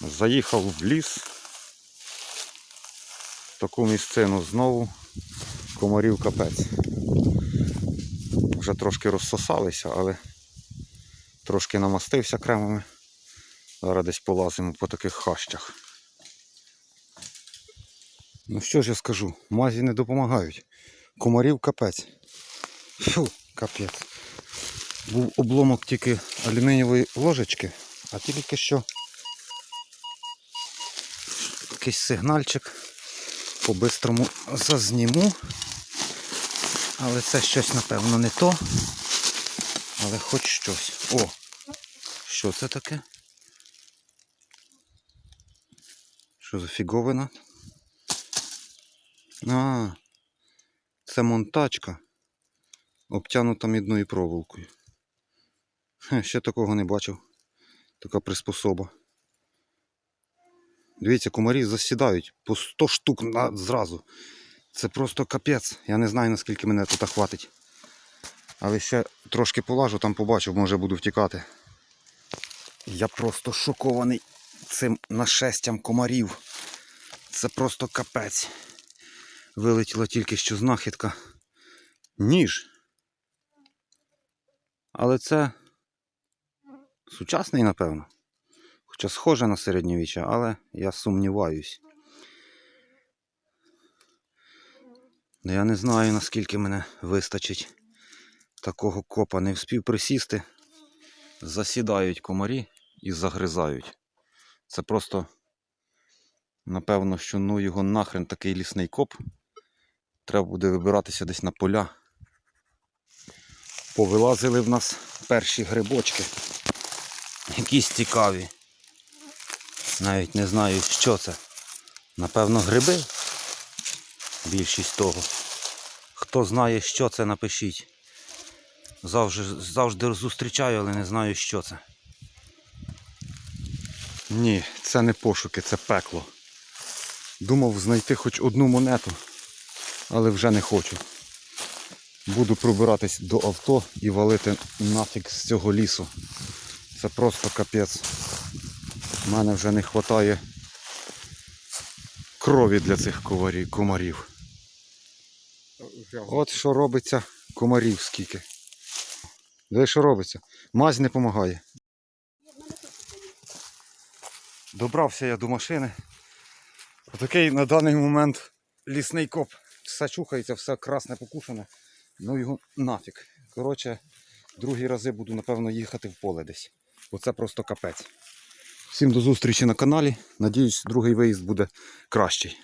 Заїхав в ліс. В таку місцину знову комарів капець. Вже трошки розсосалися, але трошки намастився кремами. Зараз десь полазимо по таких хащах. Ну що ж я скажу, мазі не допомагають. Комарів капець. Фу, капець. Був обломок тільки алюмінієвої ложечки, а тільки що якийсь сигнальчик по-бистрому зазніму. Але це щось, напевно, не то. Але хоч щось. О! Що це таке? Що за фіговина? А, це монтачка, обтянута мідною проволокою. Ще такого не бачив. Така приспособа. Дивіться, комарі засідають по 100 штук на, зразу. Це просто капець. Я не знаю, наскільки мене тут хватить. Але ще трошки полажу, там побачу, може буду втікати. Я просто шокований цим нашестям комарів. Це просто капець. Вилетіла тільки що знахідка. Ніж. Але це сучасний, напевно. Хоча схоже на середньовіччя, але я сумніваюсь. Ну, Я не знаю, наскільки мене вистачить такого копа. Не вспів присісти. Засідають комарі і загризають. Це просто, напевно, що ну його нахрен такий лісний коп. Треба буде вибиратися десь на поля. Повилазили в нас перші грибочки. Якісь цікаві. Навіть не знаю, що це. Напевно, гриби. Більшість того. Хто знає, що це, напишіть. Завжди, завжди зустрічаю, але не знаю, що це. Ні, це не пошуки, це пекло. Думав знайти хоч одну монету, але вже не хочу. Буду пробиратись до авто і валити нафіг з цього лісу. Це просто капець. У мене вже не вистачає крові для цих комарів. От що робиться комарів скільки. Де що робиться? Мазь не допомагає. Добрався я до машини. Отакий на даний момент лісний коп. Все чухається, все красне покушане. Ну його нафіг. Коротше, другі рази буду, напевно, їхати в поле десь. Бо це просто капець. Всім до зустрічі на каналі. Надіюсь, другий виїзд буде кращий.